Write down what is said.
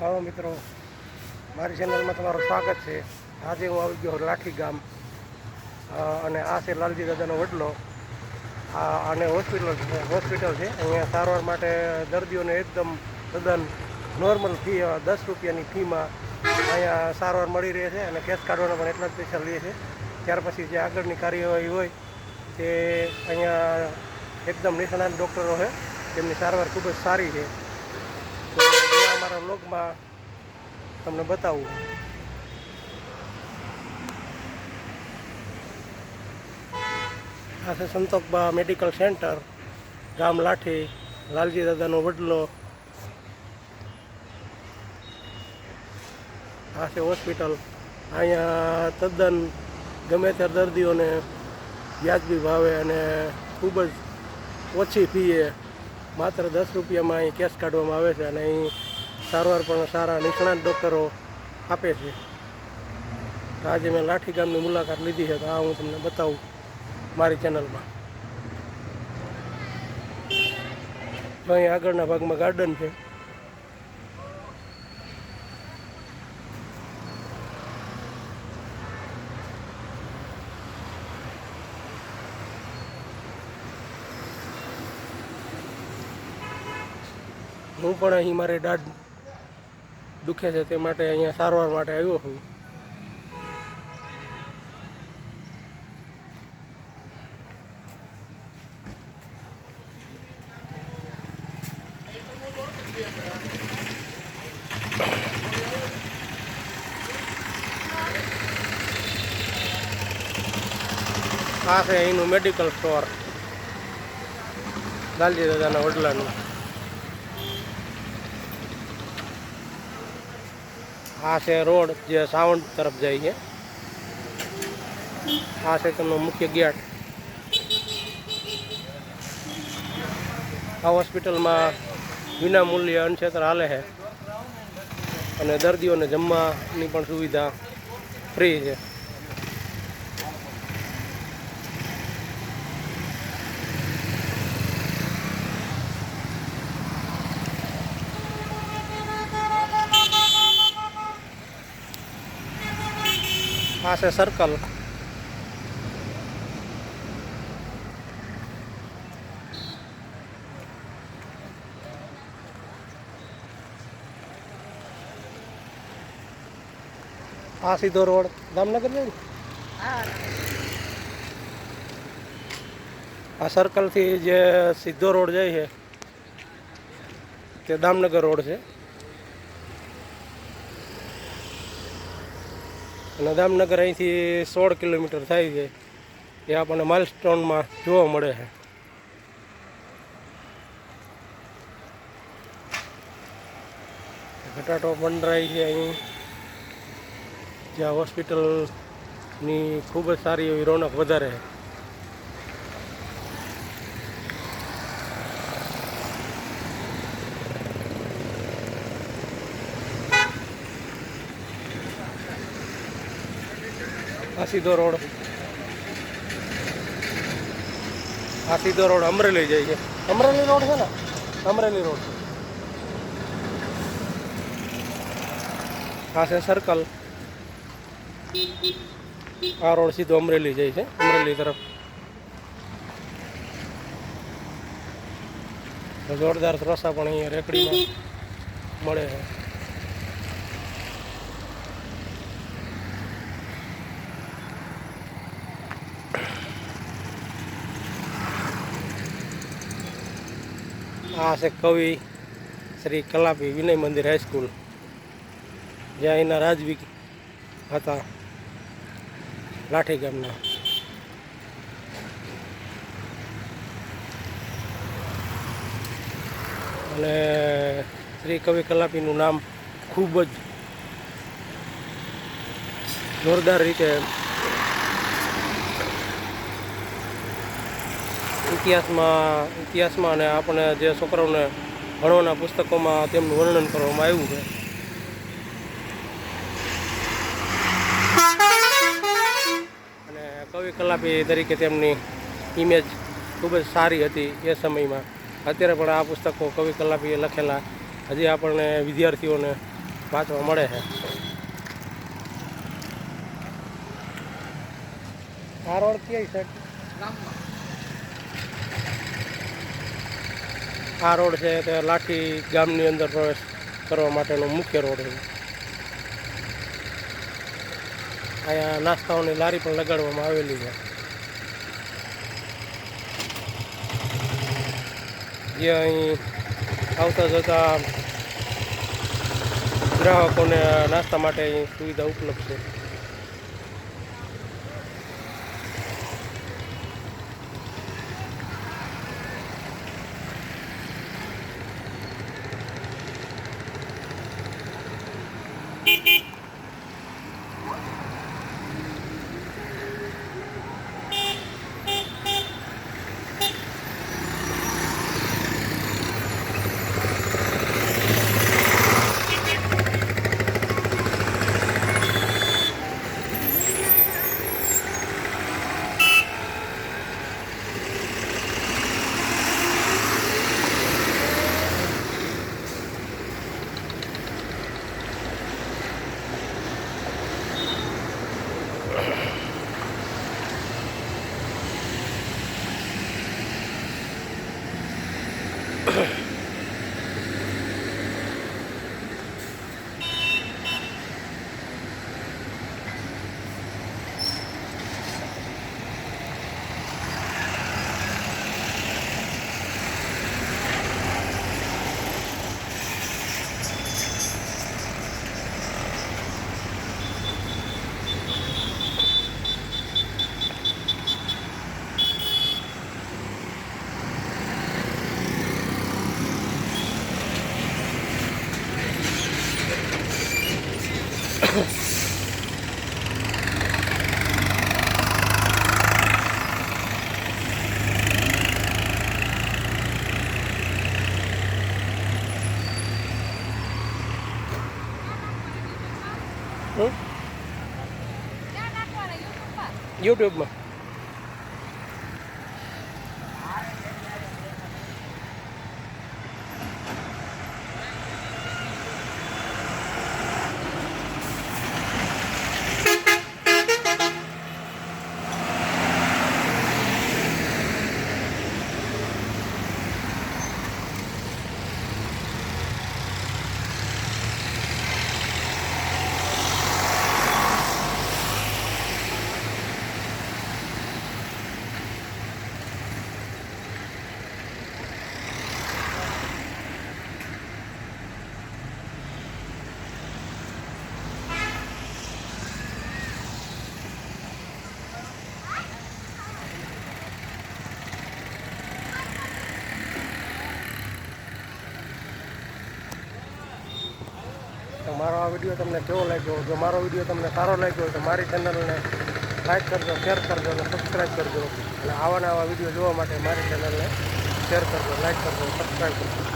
હાલો મિત્રો, મારી ચેનલમાં તમારું સ્વાગત છે. આજે હું આવી ગયો લાઠી ગામ અને આ છે લાલજી દાદાનો વડલો. અને હોસ્પિટલ હોસ્પિટલ છે અહીંયા સારવાર માટે દર્દીઓને એકદમ તદ્દન નોર્મલ ફી દસ રૂપિયાની ફીમાં અહીંયા સારવાર મળી રહે છે અને કેસ કાઢવાના પણ એટલા જ પૈસા લે છે. ત્યાર પછી જે આગળની કાર્યવાહી હોય તે અહીંયા એકદમ નિષ્ણાત ડૉક્ટરો છે. તેમની સારવાર ખૂબ જ સારી છે. હું વ્લોગમાં તમને બતાવું. આ છે સંતોકબા મેડિકલ સેન્ટર, ગામ લાઠી, લાલજી દાદાનો વડલો. આ છે હોસ્પિટલ. અહીંયા તદ્દન ગમે ત્યારે દર્દીઓને વ્યાજબી ભાવે અને ખૂબ જ ઓછી ફીએ. માત્ર દસ રૂપિયામાં અહીં કેસ કાઢવામાં આવે છે અને અહીં સારવાર પણ સારા નિષ્ણાત ડૉક્ટરો આપે છે. આજે મેં લાઠી ગામની મુલાકાત લીધી છે, તો આ હું તમને બતાવું મારી ચેનલમાં. અહીં આગળના ભાગમાં ગાર્ડન છે. હું પણ અહીં મારે દાઢ દુખે છે તે માટે અહીંયા સારવાર માટે આવ્યો છું. આ છે અહીંનું મેડિકલ સ્ટોર દાલજી દાદાના વડલાનું. આ છે રોડ જે સાવણ તરફ જાય છે. આ છે તેમનો મુખ્ય ગેટ. આ હોસ્પિટલમાં વિનામૂલ્ય અનક્ષેત્ર હાલે છે અને દર્દીઓને જમવાની પણ સુવિધા ફ્રી છે. આ છે સર્કલ આ સીધો રોડ. દામનગર ને આ સર્કલથી જે સીધો રોડ જાય છે તે દામનગર રોડ છે. અને દામનગર અહીંથી સોળ કિલોમીટર થાય છે. એ આપણને માઇલસ્ટોનમાં જોવા મળે છે. ઘટાટો બંડરાઈ છે અહીં. જ્યાં હોસ્પિટલની ખૂબ જ સારી એવી રોનક વધારે છે. આ સીધો રોડ. આ સીધો રોડ અમરેલી જાય છે. અમરેલી રોડ છે ને? અમરેલી રોડ. આ છે સર્કલ આ રોડ સીધો અમરેલી જાય છે, અમરેલી તરફ. જોરદાર રસા પણ અહીંયા રેકડીમાં મળે છે. આ છે કવિ શ્રી કલાપી વિનય મંદિર હાઈસ્કૂલ જ્યાં એના રાજવી હતા લાઠી ગામના. અને શ્રી કવિ કલાપીનું નામ ખૂબ જ જોરદાર રીતે ઇતિહાસમાં ઇતિહાસમાં અને આપણે જે છોકરાઓને ભણવાના પુસ્તકોમાં તેમનું વર્ણન કરવામાં આવ્યું છે. અને કવિ કલાપી તરીકે તેમની ઇમેજ ખૂબ જ સારી હતી એ સમયમાં. અત્યારે પણ આ પુસ્તકો કવિ કલાપીએ લખેલા હજી આપણને વિદ્યાર્થીઓને વાંચવા મળે છે. આ રોડ ક્યાંય સાઈડ આ રોડ છે તે લાઠી ગામની અંદર પ્રવેશ કરવા માટેનો મુખ્ય રોડ છે. અહીંયા નાસ્તાઓની લારી પણ લગાડવામાં આવેલી છે. જે અહીં આવતા જતા ગ્રાહકોને નાસ્તા માટે અહીં સુવિધા ઉપલબ્ધ છે. યુટ્યુબમાં તો મારો આ વીડિયો તમને કેવો લાગ્યો? જો મારો વીડિયો તમને સારો લાગ્યો તો મારી ચેનલને લાઈક કરજો શેર કરજો અને સબસ્ક્રાઈબ કરજો. અને આવા નવા વીડિયો જોવા માટે મારી ચેનલને શેર કરજો લાઈક કરજો સબસ્ક્રાઈબ કરજો.